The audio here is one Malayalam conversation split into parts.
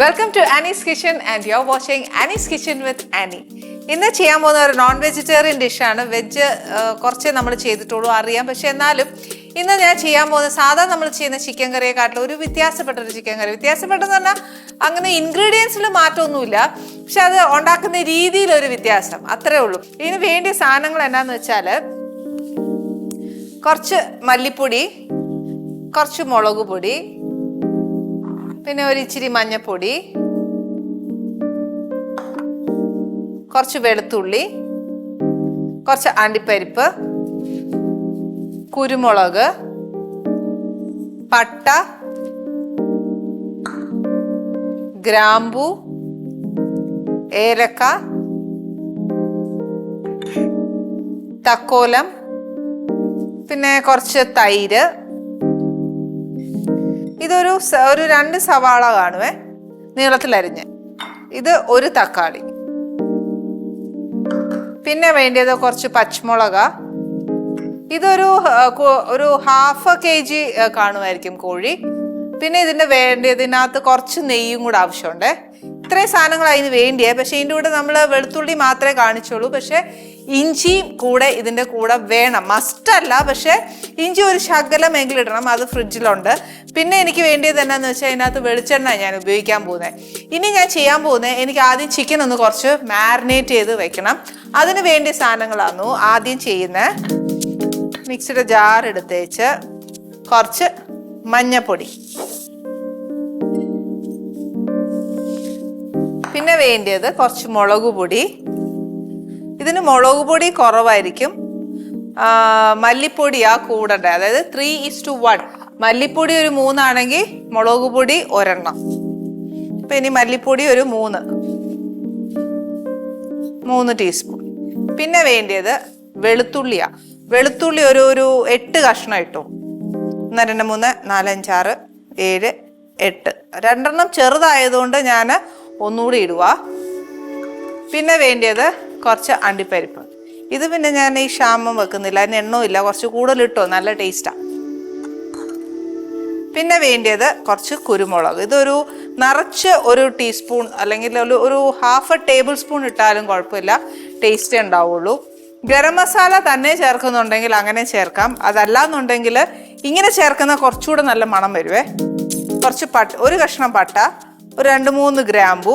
Welcome to Annie's kitchen and you watching Annie's kitchen with Annie ഇന്ന് ചെയ്യാൻ പോകുന്ന ഒരു നോൺ വെജിറ്റേറിയൻ ഡിഷാണ് വെജ് കുറച്ചേ നമ്മൾ ചെയ്തിട്ടുള്ളൂ അറിയാം. പക്ഷെ എന്നാലും ഇന്ന് ഞാൻ ചെയ്യാൻ പോകുന്ന സാധാരണ നമ്മൾ ചെയ്യുന്ന ചിക്കൻ കറിയെക്കാട്ടിലും ഒരു വ്യത്യാസപ്പെട്ട ഒരു ചിക്കൻ കറി. വ്യത്യാസപ്പെട്ടെന്ന് പറഞ്ഞാൽ അങ്ങനെ ഇൻഗ്രീഡിയൻസിൽ മാറ്റമൊന്നുമില്ല. പക്ഷെ അത് ഉണ്ടാക്കുന്ന രീതിയിലൊരു വ്യത്യാസം. അത്രേ ഉള്ളൂ. ഇതിന് വേണ്ടിയ സാധനങ്ങൾ എന്നാന്ന് വെച്ചാൽ കുറച്ച് മല്ലിപ്പൊടി കുറച്ച് മുളക് പൊടി പിന്നെ ഒരു ഇച്ചിരി മഞ്ഞപ്പൊടി കുറച്ച് വെളുത്തുള്ളി കുറച്ച് അണ്ടിപ്പരിപ്പ് കുരുമുളക് പട്ട ഗ്രാമ്പു ഏലക്ക തക്കോലം പിന്നെ കുറച്ച് തൈര് ഇതൊരു ഒരു രണ്ട് സവാള കാണുവേ. നീളത്തിലരിഞ്ഞ് ഇത് ഒരു തക്കാളി. പിന്നെ വേണ്ടിയത് കുറച്ച് പച്ചമുളക്. ഇതൊരു ഒരു ഹാഫ് കെ ജി കാണുമായിരിക്കും കോഴി. പിന്നെ ഇതിന് വേണ്ടിയതിനകത്ത് കുറച്ച് നെയ്യും കൂടെ ആവശ്യമുണ്ട്. ഇത്രയും സാധനങ്ങൾ അതിന് വേണ്ടിയേ. പക്ഷെ ഇതിന്റെ കൂടെ നമ്മൾ വെളുത്തുള്ളി മാത്രമേ കാണിച്ചുള്ളൂ. പക്ഷെ ഇഞ്ചിയും കൂടെ ഇതിന്റെ കൂടെ വേണം. മസ്റ്റ് അല്ല പക്ഷെ ഇഞ്ചി ഒരു ശകലമെങ്കിലും ഇടണം. അത് ഫ്രിഡ്ജിലുണ്ട്. പിന്നെ എനിക്ക് വേണ്ടിയത് എന്നാന്ന് വെച്ചാൽ അതിനകത്ത് വെളിച്ചെണ്ണ ഞാൻ ഉപയോഗിക്കാൻ പോകുന്നത് ഇനി ഞാൻ ചെയ്യാൻ പോകുന്നത് എനിക്ക് ആദ്യം ചിക്കൻ ഒന്ന് കുറച്ച് മാരിനേറ്റ് ചെയ്ത് വെക്കണം. അതിന് വേണ്ടിയ സാധനങ്ങളാണ് ആദ്യം ചെയ്യുന്നത് മിക്സിയുടെ ജാർ എടുത്തേച്ച് കുറച്ച് മഞ്ഞപ്പൊടി. പിന്നെ വേണ്ടിയത് കുറച്ച് മുളക് പൊടി. ഇതിന് മുളക് പൊടി കുറവായിരിക്കും. മല്ലിപ്പൊടിയാ കൂടണ്ടേ? അതായത് ത്രീ ഇസ് ടു വൺ മല്ലിപ്പൊടി ഒരു മൂന്നാണെങ്കിൽ മുളക് പൊടി ഒരെണ്ണം. ഇപ്പൊ ഇനി മല്ലിപ്പൊടി ഒരു മൂന്ന്. മൂന്ന് ടീസ്പൂൺ പിന്നെ വേണ്ടിയത് വെളുത്തുള്ളിയാ. വെളുത്തുള്ളി ഒരു ഒരു എട്ട് കഷ്ണം ഇട്ടു. ഒന്ന് രണ്ട് മൂന്ന് നാലഞ്ചാറ് ഏഴ് എട്ട്. രണ്ടെണ്ണം ചെറുതായതുകൊണ്ട് ഞാൻ ഒന്നുകൂടി ഇടുക. പിന്നെ വേണ്ടിയത് കുറച്ച് അണ്ടിപ്പരിപ്പ്. ഇത് പിന്നെ ഞാൻ ഈ ക്ഷാമം വെക്കുന്നില്ല. അതിന് എണ്ണമില്ല കുറച്ച് കൂടുതൽ ഇട്ടോ? നല്ല ടേസ്റ്റാണ് പിന്നെ വേണ്ടിയത് കുറച്ച് കുരുമുളക്. ഇതൊരു നിറച്ച് ഒരു ടീസ്പൂൺ അല്ലെങ്കിൽ ഒരു ഒരു ഹാഫ് എ ടേബിൾ സ്പൂൺ ഇട്ടാലും കുഴപ്പമില്ല. ടേസ്റ്റ് ഉണ്ടാവുള്ളൂ. ഗരം മസാല തന്നെ ചേർക്കുന്നുണ്ടെങ്കിൽ അങ്ങനെ ചേർക്കാം. അതല്ല എന്നുണ്ടെങ്കിൽ ഇങ്ങനെ ചേർക്കുന്ന കുറച്ചുകൂടെ നല്ല മണം വരുവേ. കുറച്ച് പട്ട ഒരു കഷ്ണം പട്ട. ഒരു രണ്ട് മൂന്ന് ഗ്രാമ്പു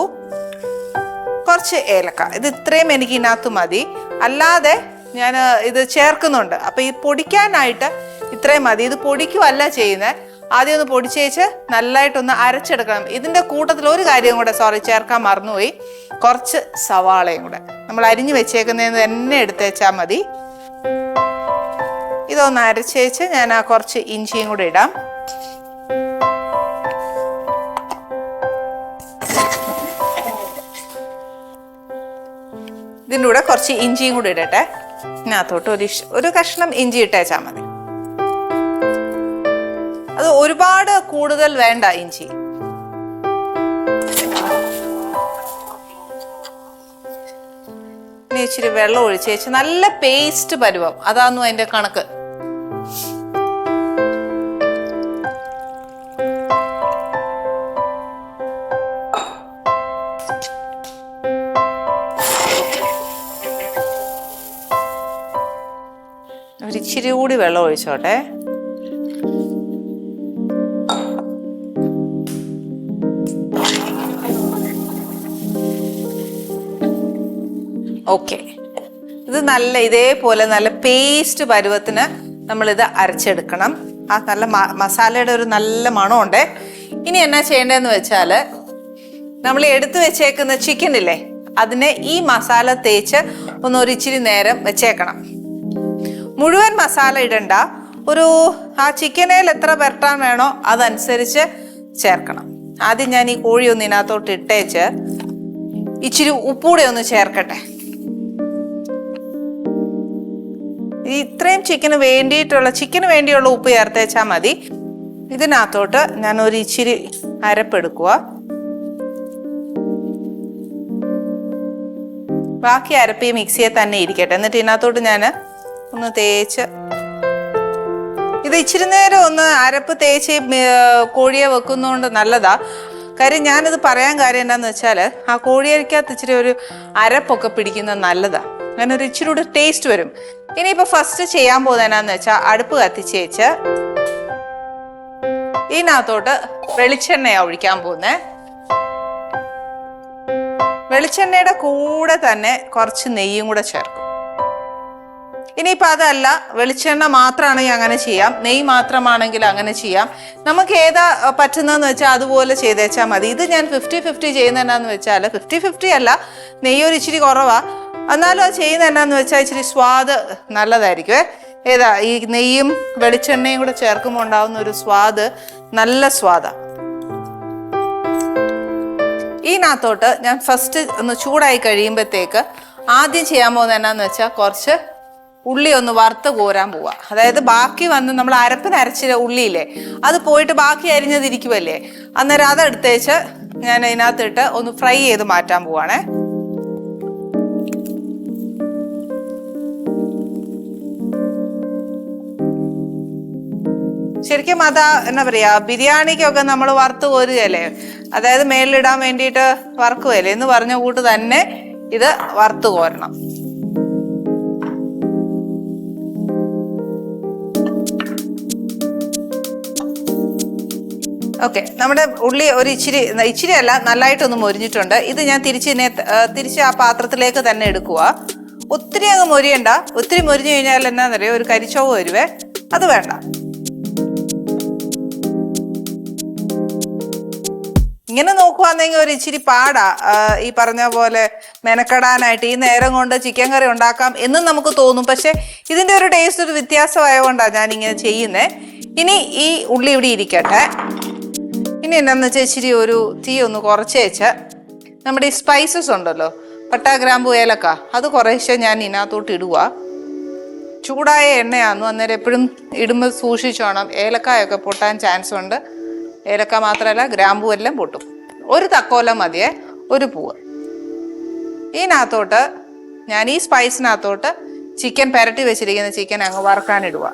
കുറച്ച് ഏലക്ക. ഇത് ഇത്രയും എനിക്ക് ഇതിനകത്ത് മതി. അല്ലാതെ ഞാൻ ഇത് ചേർക്കുന്നുണ്ട്. അപ്പൊ ഈ പൊടിക്കാനായിട്ട് ഇത്രയും മതി. ഇത് പൊടിക്കുമല്ല ചെയ്യുന്നത് ആദ്യം ഒന്ന് പൊടിച്ചേച്ച് നല്ലതായിട്ടൊന്ന് അരച്ചെടുക്കണം. ഇതിന്റെ കൂട്ടത്തിൽ ഒരു കാര്യം കൂടെ സോറി ചേർക്കാൻ മറന്നുപോയി. കുറച്ച് സവാളയും കൂടെ. നമ്മൾ അരിഞ്ഞു വെച്ചേക്കുന്നതിന് തന്നെ എടുത്തേച്ചാൽ മതി. ഇതൊന്ന് അരച്ചേച്ച് ഞാൻ ആ കുറച്ച് ഇഞ്ചിയും കൂടെ ഇടാം. ഇതിന്റെ കൂടെ കുറച്ച് ഇഞ്ചിയും കൂടി ഇടട്ടെ. ഇതിനകത്തോട്ട് ഒരു ഒരു കഷ്ണം ഇഞ്ചി ഇട്ടേച്ചാൽ മതി. അത് ഒരുപാട് കൂടുതൽ വേണ്ട ഇഞ്ചി. ഇച്ചിരി വെള്ളം ഒഴിച്ചേച്ച് നല്ല പേസ്റ്റ് പരുവം. അതാന്നു അതിന്റെ കണക്ക്. ഇച്ചിരി കൂടി വെള്ളം ഒഴിച്ചോട്ടെ. ഓക്കെ. ഇത് നല്ല ഇതേപോലെ നല്ല പേസ്റ്റ് പരുവത്തിന് നമ്മൾ ഇത് അരച്ചെടുക്കണം. ആ നല്ല മസാലയുടെ ഒരു നല്ല മണമുണ്ട്. ഇനി എന്നാ ചെയ്യേണ്ടതെന്ന് വെച്ചാൽ നമ്മൾ എടുത്തു വെച്ചേക്കുന്ന ചിക്കൻ ഇല്ലേ അതിനെ ഈ മസാല തേച്ച് ഒന്ന് ഒരു ഇച്ചിരി നേരം വെച്ചേക്കണം. മുഴുവൻ മസാല ഇടണ്ട. ഒരു ആ ചിക്കനേൽ എത്ര പെരട്ടാൻ വേണോ അതനുസരിച്ച് ചേർക്കണം. ആദ്യം ഞാൻ ഈ കോഴി ഒന്ന് ഇതിനകത്തോട്ട് ഇട്ടേച്ച് ഇച്ചിരി ഉപ്പൂടെ ഒന്ന് ചേർക്കട്ടെ. ഇത്രയും ചിക്കന് വേണ്ടിയിട്ടുള്ള ചിക്കന് വേണ്ടിയുള്ള ഉപ്പ് ചേർത്തേച്ചാൽ മതി. ഇതിനകത്തോട്ട് ഞാൻ ഒരു ഇച്ചിരി അരപ്പെടുക്കുക. ബാക്കി അരപ്പ് ഈ മിക്സിയെ തന്നെ ഇരിക്കട്ടെ. എന്നിട്ട് ഇതിനകത്തോട്ട് ഞാൻ ഒന്ന് തേച്ച്. ഇത് ഇച്ചിരി നേരം ഒന്ന് അരപ്പ് തേച്ച് കോഴിയെ വെക്കുന്നതുകൊണ്ട് നല്ലതാ. കാര്യം ഞാനിത് പറയാൻ കാര്യം എന്താണെന്ന് വെച്ചാൽ ആ കോഴിയരിക്കകത്ത് ഇച്ചിരി ഒരു അരപ്പൊക്കെ പിടിക്കുന്നത് നല്ലതാണ് അങ്ങനെ ഒരു ഇച്ചിരി കൂടെ ടേസ്റ്റ് വരും. ഇനിയിപ്പോൾ ഫസ്റ്റ് ചെയ്യാൻ പോകുന്നത് എന്നാന്ന് വെച്ചാൽ അടുപ്പ് കത്തിച്ച് വെച്ച് ഇതിനകത്തോട്ട് വെളിച്ചെണ്ണയാണ് ഒഴിക്കാൻ പോകുന്നത് വെളിച്ചെണ്ണയുടെ കൂടെ തന്നെ കുറച്ച് നെയ്യും കൂടെ ചേർക്കും. ഇനിയിപ്പോൾ അതല്ല വെളിച്ചെണ്ണ മാത്രമാണെങ്കിൽ അങ്ങനെ ചെയ്യാം നെയ് മാത്രമാണെങ്കിൽ അങ്ങനെ ചെയ്യാം. നമുക്ക് ഏതാ പറ്റുന്നതെന്ന് വെച്ചാൽ അതുപോലെ ചെയ്തേച്ചാൽ മതി. ഇത് ഞാൻ ഫിഫ്റ്റി ഫിഫ്റ്റി ചെയ്യുന്ന എന്നാന്ന് വെച്ചാൽ ഫിഫ്റ്റി ഫിഫ്റ്റി അല്ല നെയ്യ് ഒരു ഇച്ചിരി കുറവാണ് എന്നാലും അത് ചെയ്യുന്ന എന്നാന്ന് വെച്ചാൽ ഇച്ചിരി സ്വാദ് നല്ലതായിരിക്കും ഏതാ ഈ നെയ്യും വെളിച്ചെണ്ണയും കൂടെ ചേർക്കുമ്പോൾ ഉണ്ടാകുന്ന ഒരു സ്വാദ് നല്ല സ്വാദാണ് ഇതിനകത്തോട്ട് ഞാൻ ഫസ്റ്റ് ഒന്ന് ചൂടായി കഴിയുമ്പോഴത്തേക്ക് ആദ്യം ചെയ്യാൻ പോകുന്നത് എന്നാന്ന് വെച്ചാൽ കുറച്ച് ഉള്ളി ഒന്ന് വറുത്ത് കോരാൻ പോവാ. അതായത് ബാക്കി വന്ന് നമ്മൾ അരപ്പിന് അരച്ച ഉള്ളിയില്ലേ അത് പോയിട്ട് ബാക്കി അരിഞ്ഞതിരിക്കുമല്ലേ അന്നേരം അതെടുത്തേച്ച് ഞാൻ അതിനകത്തിട്ട് ഒന്ന് ഫ്രൈ ചെയ്ത് മാറ്റാൻ പോവാണേ. ശരിക്കും അതാ എന്നാ പറയാ ബിരിയാണിക്കൊക്കെ നമ്മൾ വറുത്ത് കോരുകയല്ലേ? അതായത് മേളിലിടാൻ വേണ്ടിയിട്ട് വറുക്കുകയല്ലേ എന്ന് പറഞ്ഞ കൂട്ട് തന്നെ ഇത് വറുത്ത് കോരണം. ഓക്കെ നമ്മുടെ ഉള്ളി ഒരു ഇച്ചിരി ഇച്ചിരി അല്ല നല്ലതായിട്ടൊന്ന് മൊരിഞ്ഞിട്ടുണ്ട്. ഇത് ഞാൻ തിരിച്ചിനെ തിരിച്ച് ആ പാത്രത്തിലേക്ക് തന്നെ എടുക്കുക ഒത്തിരി അങ്ങ് മൊരിയണ്ട. ഒത്തിരി മൊരിഞ്ഞു കഴിഞ്ഞാൽ എന്നാന്നറിയോ ഒരു കരിച്ചോവ് വരുവേ. അത് വേണ്ട. ഇങ്ങനെ നോക്കുവാണെങ്കിൽ ഒരു ഇച്ചിരി പാടാ. ഈ പറഞ്ഞ പോലെ മെനക്കെടാനായിട്ട് ഈ നേരം കൊണ്ട് ചിക്കൻ കറി ഉണ്ടാക്കാം എന്നും നമുക്ക് തോന്നും. പക്ഷെ ഇതിന്റെ ഒരു ടേസ്റ്റ് ഒരു വ്യത്യാസമായതുകൊണ്ടാണ് ഞാൻ ഇങ്ങനെ ചെയ്യുന്നേ. ഇനി ഈ ഉള്ളി ഇവിടെ ഇരിക്കട്ടെ. ഇനി എന്നാന്ന് വെച്ചാൽ ഇച്ചിരി ഒരു തീ ഒന്ന് കുറച്ച് വെച്ചാൽ നമ്മുടെ ഈ സ്പൈസസ് ഉണ്ടല്ലോ പട്ട ഗ്രാമ്പു ഏലക്ക അത് കുറേശ്ശെ ഞാൻ ഇതിനകത്തോട്ട് ഇടുക ചൂടായ എണ്ണയാണെന്നു അന്നേരം എപ്പോഴും ഇടുമ്പോൾ സൂക്ഷിച്ചോണം ഏലക്കായൊക്കെ പൊട്ടാൻ ചാൻസ് ഉണ്ട്. ഏലക്ക മാത്രമല്ല ഗ്രാമ്പു എല്ലാം പൊട്ടും. ഒരു തക്കോലം മതിയേ ഒരു പൂവ്. ഇതിനകത്തോട്ട് ഞാൻ ഈ സ്പൈസിനകത്തോട്ട് ചിക്കൻ പെരട്ടി വെച്ചിരിക്കുന്ന ചിക്കൻ അങ്ങ് വറുക്കാനിടുക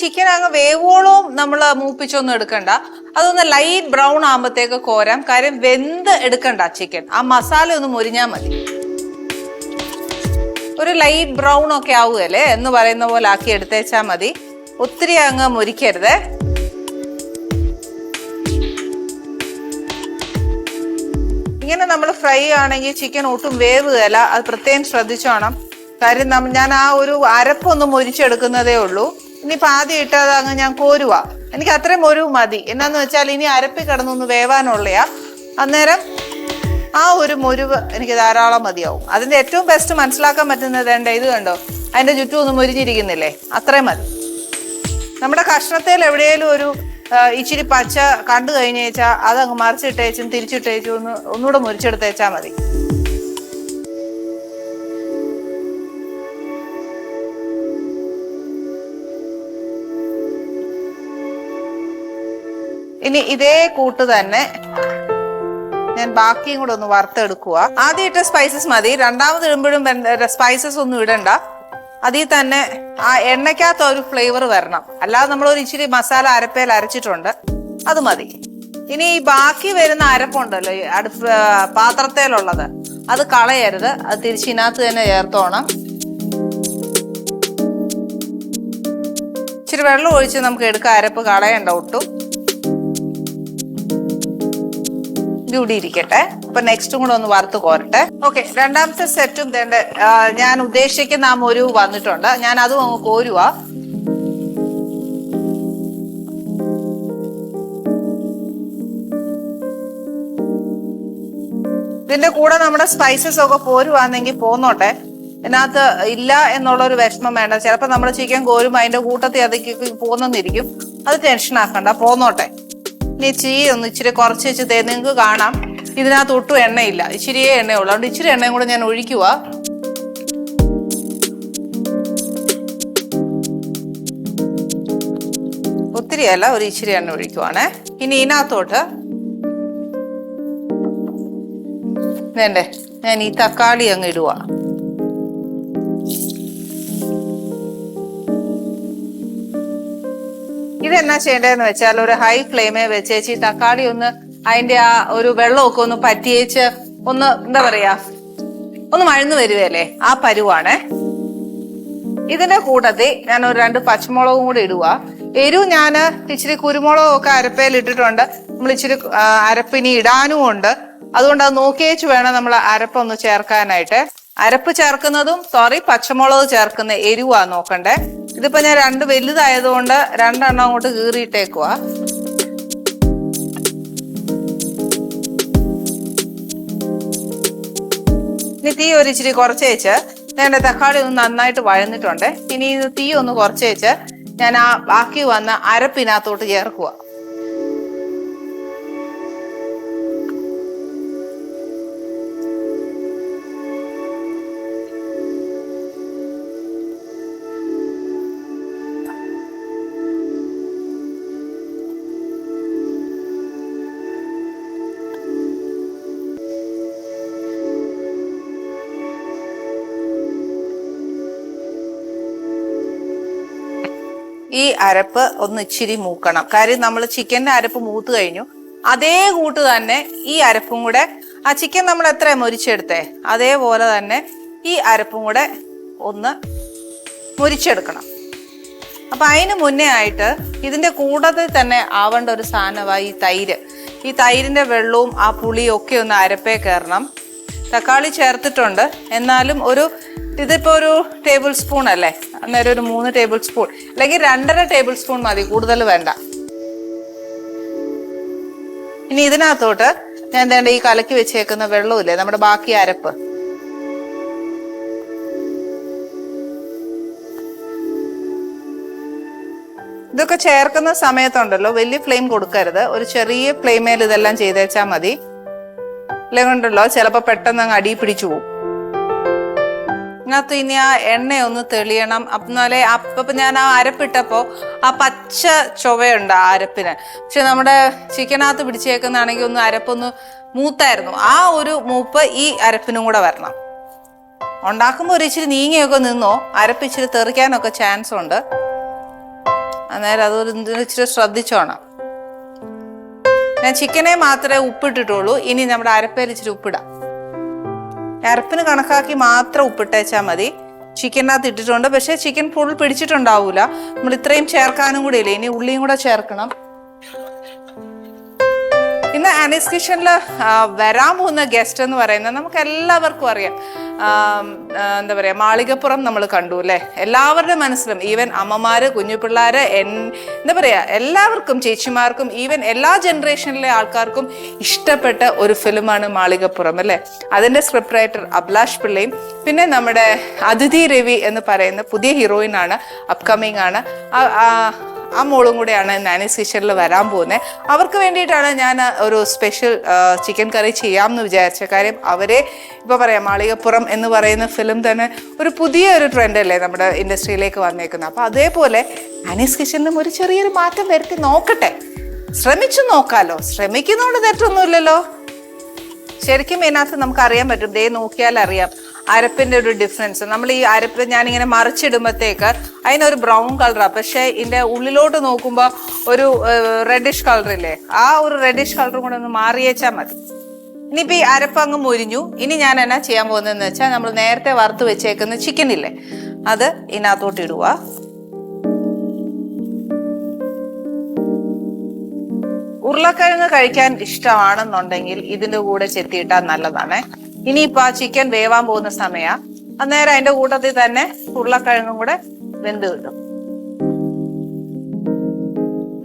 ചിക്കൻ അങ്ങ് വേവോളവും നമ്മൾ മൂപ്പിച്ചൊന്നും എടുക്കണ്ട. അതൊന്ന് ലൈറ്റ് ബ്രൗൺ ആകുമ്പോഴത്തേക്ക് കോരാം. കാര്യം വെന്ത് എടുക്കണ്ട ചിക്കൻ ആ മസാല ഒന്ന് മുരിഞ്ഞാൽ മതി. ഒരു ലൈറ്റ് ബ്രൗൺ ഒക്കെ ആവുകയല്ലേ? എന്ന് പറയുന്ന പോലെ ആക്കി എടുത്തേച്ചാൽ മതി. ഒത്തിരി അങ്ങ് മുരിക്കരുത്. ഇങ്ങനെ നമ്മൾ ഫ്രൈ ആണെങ്കിൽ ചിക്കൻ ഒട്ടും വേവുകയല്ല. അത് പ്രത്യേകം ശ്രദ്ധിച്ചോണം. കാര്യം ഞാൻ ആ ഒരു അരപ്പൊന്ന് മുരിച്ചെടുക്കുന്നതേ ഉള്ളൂ. ഇനിയിപ്പോൾ പാതി ഇട്ടത് അങ്ങ് ഞാൻ കോരുക എനിക്ക് അത്രയും ഒരു മതി. എന്നാന്ന് വെച്ചാൽ ഇനി അരപ്പി കിടന്നൊന്ന് വേവാനുള്ളയാ. അന്നേരം ആ ഒരു മുരിവ് എനിക്ക് ധാരാളം മതിയാവും. അതിന്റെ ഏറ്റവും ബെസ്റ്റ് മനസ്സിലാക്കാൻ പറ്റുന്നത് വേണ്ട ഇത് കണ്ടോ? അതിന്റെ ചുറ്റും ഒന്ന് മുരിഞ്ഞിരിക്കുന്നില്ലേ? അത്രയും മതി. നമ്മുടെ കഷ്ണത്തിൽ എവിടെയെങ്കിലും ഒരു ഇച്ചിരി പച്ച കണ്ടു കഴിഞ്ഞേച്ചാൽ അതങ്ങ് മറിച്ചിട്ടേച്ചും തിരിച്ചിട്ടേച്ചും ഒന്ന് ഒന്നുകൂടെ മുരിച്ചെടുത്തേച്ചാൽ മതി. ഇനി ഇതേ കൂട്ട് തന്നെ ഞാൻ ബാക്കിയും കൂടെ ഒന്ന് വറുത്തെടുക്കുക ആദ്യം ഇട്ട സ്പൈസസ് മതി. രണ്ടാമത് ഇടുമ്പോഴും സ്പൈസസ് ഒന്നും ഇടണ്ട. അതിൽ തന്നെ ആ എണ്ണയ്ക്കകത്ത് ഒരു ഫ്ലേവർ വരണം. അല്ലാതെ നമ്മൾ ഒരു ഇച്ചിരി മസാല അരപ്പേൽ അരച്ചിട്ടുണ്ട്. അത് മതി. ഇനി ഈ ബാക്കി വരുന്ന അരപ്പുണ്ടല്ലോ അടുപ്പ് പാത്രത്തേലുള്ളത്. അത് കളയരുത്. അത് തിരിച്ചിനകത്ത് തന്നെ ചേർത്തോണം. ഇച്ചിരി വെള്ളം ഒഴിച്ച് നമുക്ക് എടുക്കാൻ അരപ്പ് കളയണ്ട ഒട്ടും. ഇവിടെ ഇരിക്കട്ടെ. അപ്പൊ നെക്സ്റ്റും കൂടെ ഒന്ന് വറുത്ത് കോരട്ടെ. ഓക്കെ രണ്ടാമത്തെ സെറ്റും തേണ്ട ഞാൻ ഉദ്ദേശിക്കുന്ന ആ ഒരു വന്നിട്ടുണ്ട്. ഞാൻ അതും അങ്ങ് കോരുക ഇതിന്റെ കൂടെ നമ്മുടെ സ്പൈസസ് ഒക്കെ പോരുവാണെങ്കിൽ പോന്നോട്ടെ. ഇതിനകത്ത് ഇല്ല എന്നുള്ള ഒരു വിഷമം വേണ്ട. ചിലപ്പോൾ നമ്മൾ ചിക്കൻ കോരുമ്പോ അതിന്റെ കൂട്ടത്തിൽ അതൊക്കെ പോകുന്നിരിക്കും അത് ടെൻഷൻ ആക്കണ്ട. പോന്നോട്ടെ. ഇനി ചീ ഒന്ന് ഇച്ചിരി കുറച്ച് വെച്ച് തേ നിങ്ങൾക്ക് കാണാം. ഇതിനകത്ത് ഒട്ടും എണ്ണയില്ല. ഇച്ചിരിയേ എണ്ണയുള്ളൂ. അതുകൊണ്ട് ഇച്ചിരി എണ്ണയും കൂടെ ഞാൻ ഒഴിക്കുക. ഒത്തിരി അല്ല ഒരു ഇച്ചിരി എണ്ണ ഒഴിക്കുവാണേ. ഇനി ഇതിനകത്തോട്ട് വേണ്ടേ ഞാൻ ഈ തക്കാളി അങ്ങ് ഇടുക ഇതെന്നാ ചെയ്യേണ്ടതെന്ന് വെച്ചാൽ ഒരു ഹൈ ഫ്ലെയിമേ വെച്ചേച്ച് ഈ തക്കാളി ഒന്ന് അതിന്റെ ആ ഒരു വെള്ളമൊക്കെ ഒന്ന് പറ്റിയേച്ച് ഒന്ന് എന്താ പറയാ ഒന്ന് മഴന്നു വരുവല്ലേ ആ പരുവാണ്. ഇതിന്റെ കൂട്ടത്തിൽ ഞാൻ ഒരു രണ്ട് പച്ചമുളകും കൂടി ഇടുക എരിവ് ഞാൻ ഇച്ചിരി കുരുമുളകും ഒക്കെ അരപ്പയിൽ ഇട്ടിട്ടുണ്ട്. നമ്മൾ ഇച്ചിരി അരപ്പിനി ഇടാനും ഉണ്ട്. അതുകൊണ്ട് അത് നോക്കിയേച്ച് വേണം നമ്മൾ അരപ്പൊന്ന് ചേർക്കാനായിട്ട്. അരപ്പ് ചേർക്കുന്നതും സോറി പച്ചമുളക് ചേർക്കുന്ന എരിവാ നോക്കണ്ടേ. ഇതിപ്പോ ഞാൻ രണ്ട് വലുതായതുകൊണ്ട് രണ്ടെണ്ണം അങ്ങോട്ട് കീറിയിട്ടേക്കുവാ. ഇനി തീ ഒരു ഇച്ചിരി കുറച്ച് വെച്ച് ഞാൻ തക്കാളി ഒന്ന് നന്നായിട്ട് വഴന്നിട്ടുണ്ട്. ഇനി ഇത് തീ ഒന്ന് കുറച്ച് വെച്ച് ഞാൻ ആ ബാക്കി വന്ന അരപ്പിനകത്തോട്ട് ചേർക്കുക ഈ അരപ്പ് ഒന്ന് ഇച്ചിരി മൂക്കണം. കാര്യം നമ്മൾ ചിക്കന്റെ അരപ്പ് മൂത്ത് കഴിഞ്ഞു. അതേ കൂട്ട് തന്നെ ഈ അരപ്പും കൂടെ ആ ചിക്കൻ നമ്മൾ എത്ര മുരിച്ചെടുത്തേ? അതേപോലെ തന്നെ ഈ അരപ്പും കൂടെ ഒന്ന് മുരിച്ചെടുക്കണം. അപ്പൊ അതിന് മുന്നേ ആയിട്ട് ഇതിന്റെ കൂട്ടത്തിൽ തന്നെ ആവേണ്ട ഒരു സാധനമാണ് ഈ തൈര്. ഈ തൈരിന്റെ വെള്ളവും ആ പുളിയും ഒക്കെ ഒന്ന് അരപ്പേ കയറണം. തക്കാളി ചേർത്തിട്ടുണ്ട്. എന്നാലും ഒരു ഇതിപ്പോ ഒരു ടേബിൾ സ്പൂൺ അല്ലേ? അന്നേരം ഒരു മൂന്ന് ടേബിൾ സ്പൂൺ അല്ലെങ്കിൽ രണ്ടര ടേബിൾ സ്പൂൺ മതി കൂടുതൽ വേണ്ട. ഇനി ഇതിനകത്തോട്ട് ഞാൻ എന്താണ്ട് ഈ കലക്കി വെച്ചേക്കുന്ന വെള്ളമില്ലേ നമ്മുടെ ബാക്കി അരപ്പ്. ഇതൊക്കെ ചേർക്കുന്ന സമയത്തുണ്ടല്ലോ വലിയ ഫ്ലെയിം കൊടുക്കരുത്. ഒരു ചെറിയ ഫ്ലെയിമേൽ ഇതെല്ലാം ചെയ്തേച്ചാൽ മതി. ഇല്ലെങ്കിലുണ്ടല്ലോ ചിലപ്പോൾ പെട്ടെന്ന് അങ്ങ് അടി പിടിച്ചു പോകും. ഇതിനകത്ത് ഇനി ആ എണ്ണ ഒന്ന് തെളിയണം എന്നാലേ അപ്പൊ ഞാൻ ആ അരപ്പിട്ടപ്പോ ആ പച്ച ചൊവയുണ്ട് ആ അരപ്പിന്. പക്ഷെ നമ്മുടെ ചിക്കനകത്ത് പിടിച്ചേക്കുന്നതാണെങ്കിൽ ഒന്ന് അരപ്പൊന്ന് മൂത്തായിരുന്നു. ആ ഒരു മൂപ്പ് ഈ അരപ്പിനും കൂടെ വരണം. ഉണ്ടാക്കുമ്പോൾ ഒരു ഇച്ചിരി നീങ്ങിയൊക്കെ നിന്നോ? അരപ്പ് ഇച്ചിരി തെറിക്കാനൊക്കെ ചാൻസ് ഉണ്ട്. അന്നേരം അതൊരു ഇച്ചിരി ശ്രദ്ധിച്ചോണം. ഞാൻ ചിക്കനെ മാത്രമേ ഉപ്പിട്ടിട്ടുള്ളൂ. ഇനി നമ്മുടെ അരപ്പയിൽ ഇച്ചിരി ഉപ്പിടാം. അരപ്പിന് കണക്കാക്കി മാത്രം ഉപ്പിട്ടേച്ചാൽ മതി. ചിക്കനകത്ത് ഇട്ടിട്ടുണ്ട്. പക്ഷേ ചിക്കൻ ഫുൾ പിടിച്ചിട്ടുണ്ടാവൂല. നമ്മൾ ഇത്രയും ചേർക്കാനും കൂടി ഇല്ലേ ഇനി ഉള്ളിയും കൂടെ ചേർക്കണം. ഇന്ന് ആനീസ് കിച്ചണിൽ വരാൻ പോകുന്ന ഗസ്റ്റ് എന്ന് പറയുന്നത് നമുക്ക് എല്ലാവർക്കും അറിയാം എന്താ പറയുക മാളികപ്പുറം നമ്മൾ കണ്ടു അല്ലേ? എല്ലാവരുടെ മനസ്സിലും ഈവൻ അമ്മമാർ കുഞ്ഞു പിള്ളേർ എൻ എന്താ പറയുക എല്ലാവർക്കും ചേച്ചിമാർക്കും ഈവൻ എല്ലാ ജനറേഷനിലെ ആൾക്കാർക്കും ഇഷ്ടപ്പെട്ട ഒരു ഫിലിമാണ് മാളികപ്പുറം അല്ലേ? അതിന്റെ സ്ക്രിപ്റ്റ് റൈറ്റർ അഭിലാഷ് പിള്ളയും പിന്നെ നമ്മുടെ അതിഥി രവി എന്ന് പറയുന്ന പുതിയ ഹീറോയിൻ ആണ് അപ്കമിങ് ആണ്. ആ- മോളും കൂടെയാണ് നാനീസ് കിച്ചണിൽ വരാൻ പോകുന്നത്. അവർക്ക് വേണ്ടിയിട്ടാണ് ഞാൻ ഒരു സ്പെഷ്യൽ ചിക്കൻ കറി ചെയ്യാമെന്ന് വിചാരിച്ച കാര്യം അവരെ ഇപ്പോൾ പറയാം മാളികപ്പുറം എന്ന് പറയുന്ന ഫിലിം തന്നെ ഒരു പുതിയ ഒരു ട്രെൻഡ് അല്ലേ നമ്മുടെ ഇൻഡസ്ട്രിയിലേക്ക് വന്നേക്കുന്നത്. അപ്പോൾ അതേപോലെ നാനീസ് കിച്ചണിലും ഒരു ചെറിയൊരു മാറ്റം വരുത്തി നോക്കട്ടെ. ശ്രമിച്ചു നോക്കാലോ. ശ്രമിക്കുന്നതുകൊണ്ട് തെറ്റൊന്നുമില്ലല്ലോ. ശരിക്കും ഇതിനകത്ത് നമുക്ക് അറിയാൻ പറ്റും. ദേ നോക്കിയാൽ അറിയാം അരപ്പിന്റെ ഒരു ഡിഫറൻസ് നമ്മൾ ഈ അരപ്പ് ഞാനിങ്ങനെ മറിച്ചിടുമ്പോഴത്തേക്ക് അതിനൊരു ബ്രൗൺ കളറാണ് പക്ഷേ ഇതിന്റെ ഉള്ളിലോട്ട് നോക്കുമ്പോൾ ഒരു റെഡിഷ് കളർ ഇല്ലേ? ആ ഒരു റെഡിഷ് കളറും കൂടെ ഒന്ന് മാറിയേച്ചാൽ മതി. ഇനിയിപ്പോൾ ഈ അരപ്പ് അങ്ങ് മുരിഞ്ഞു. ഇനി ഞാൻ എന്നാ ചെയ്യാൻ പോകുന്നതെന്ന് വെച്ചാൽ നമ്മൾ നേരത്തെ വറുത്ത് വെച്ചേക്കുന്ന ചിക്കൻ ഇല്ലേ? അത് ഇതിനകത്തോട്ട് ഇടുക. ഉരുളക്കിഴങ്ങ് കഴിക്കാൻ ഇഷ്ടമാണെന്നുണ്ടെങ്കിൽ ഇതിന്റെ കൂടെ ചെത്തിയിട്ടാൽ നല്ലതാണ്. ഇനിയിപ്പോ ആ ചിക്കൻ വേവാൻ പോകുന്ന സമയ. അന്നേരം അതിന്റെ കൂട്ടത്തിൽ തന്നെ ഉരുളക്കിഴങ്ങും കൂടെ വെന്ത് കിട്ടും.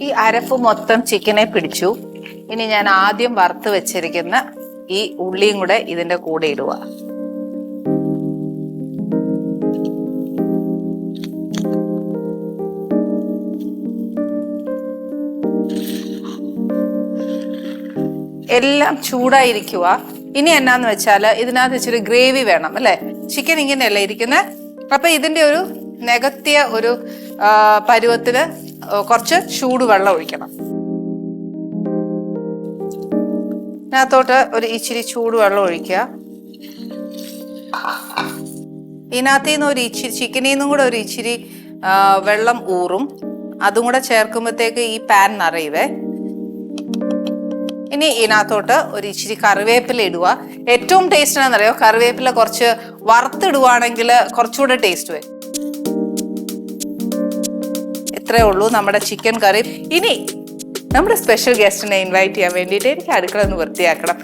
ഈ അരപ്പ് മൊത്തം ചിക്കനെ പിടിച്ചു. ഇനി ഞാൻ ആദ്യം വറുത്ത് വെച്ചിരിക്കുന്ന ഈ ഉള്ളിയും കൂടെ ഇതിന്റെ കൂടെ ഇടുക എല്ലാം ചൂടായിരിക്കുക ഇനി എന്നാന്ന് വെച്ചാൽ ഇതിനകത്ത് ഇച്ചിരി ഗ്രേവി വേണം അല്ലേ? ചിക്കൻ ഇങ്ങനെയല്ലേ ഇരിക്കുന്നത് അപ്പൊ ഇതിന്റെ ഒരു നികത്തിയ ഒരു പരുവത്തിന് കുറച്ച് ചൂടുവെള്ളം ഒഴിക്കണം. ഇതിനകത്തോട്ട് ഒരു ഇച്ചിരി ചൂടുവെള്ളം ഒഴിക്കുക. ഇതിനകത്ത് നിന്ന് ഒരു ഇച്ചിരി ചിക്കനിൽ നിന്നും കൂടെ ഒരു ഇച്ചിരി വെള്ളം ഊറും. അതും കൂടെ ചേർക്കുമ്പോഴത്തേക്ക് ഈ പാൻ നിറയുവേ. ഇനി ഇതിനകത്തോട്ട് ഒരു ഇച്ചിരി കറിവേപ്പില ഇടുക. ഏറ്റവും ടേസ്റ്റ് ആണെന്നറിയോ കറിവേപ്പില കുറച്ച് വറുത്തിടുവാണെങ്കിൽ കുറച്ചുകൂടെ ടേസ്റ്റ് വരും. ഇത്രേ ഉള്ളൂ നമ്മുടെ ചിക്കൻ കറി ഇനി നമ്മുടെ സ്പെഷ്യൽ ഗസ്റ്റിനെ ഇൻവൈറ്റ് ചെയ്യാൻ വേണ്ടിയിട്ട് എനിക്ക് അടുക്കള ഒന്ന് വൃത്തിയാക്കണം.